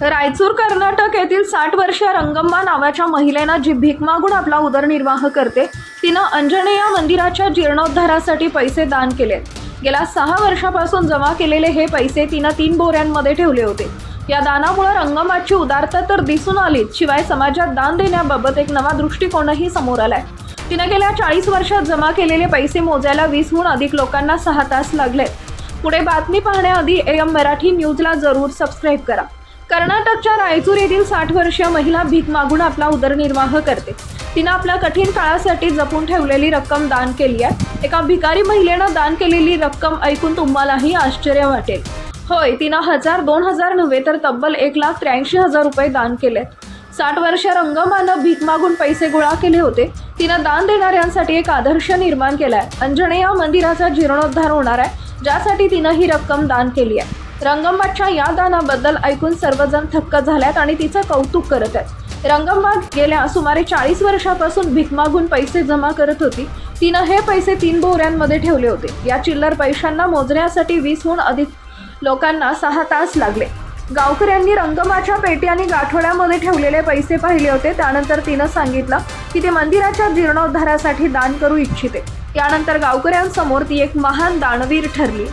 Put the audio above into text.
रायचूर कर्नाटक येथील साठ वर्षीय रंगम्मा नावाच्या महिलेनं जी भीक मागून आपला उदरनिर्वाह करते तिनं अंजनेया मंदिराच्या जीर्णोद्धारासाठी पैसे दान केले गेल्या सहा वर्षापासून जमा केलेले हे पैसे तिनं तीन बोऱ्यांमध्ये ठेवले होते. या दानामुळे रंगमाची उदारता तर दिसून आलीच शिवाय समाजात दान देण्याबाबत एक नवा दृष्टिकोनही समोर आलाय. तिनं गेल्या चाळीस वर्षात जमा केलेले पैसे मोजायला वीसहून अधिक लोकांना सहा तास लागले पुढे बातमी पाहण्याआधी एम मराठी न्यूजला जरूर सबस्क्राईब करा. कर्नाटकच्या रायचूर येथील साठ वर्षीय महिला भीक मागून आपला उदरनिर्वाह करते. तिनं आपल्या कठीण काळासाठी जपून ठेवलेली रक्कम दान केली आहे. एका भिकारी महिलेनं दान केलेली रक्कम ऐकून तुम्हालाही आश्चर्य वाटेल. होय तिनं हजार दोन हजार नव्हे तर तब्बल एक लाख त्र्याऐंशी हजार रुपये दान केलेत साठ वर्ष रंगमानं भीक मागून पैसे गोळा केले होते. तिनं दान देणाऱ्यांसाठी एक आदर्श निर्माण केला आहे अंजनेया मंदिराचा जीर्णोद्धार होणार आहे ज्यासाठी तिनं ही रक्कम दान केली आहे. रंगम्माच्या या दानाबद्दल ऐकून सर्वजण थक्क झाल्यात आणि तिचं कौतुक करत आहेत. रंगम्मा गेल्या सुमारे चाळीस वर्षापासून भीक मागून पैसे जमा करत होती. तिनं हे पैसे तीन बोऱ्यांमध्ये ठेवले होते. या चिल्लर पैशांना मोजण्यासाठी वीसहून अधिक लोकांना सहा तास लागले. गावकऱ्यांनी रंगमाच्या पेटी आणि गाठोड्यामध्ये ठेवलेले पैसे पाहिले होते. त्यानंतर तिनं सांगितलं की ते मंदिराच्या जीर्णोद्धारासाठी दान करू इच्छिते. यानंतर गावकऱ्यांसमोर ती एक महान दानवीर ठरली.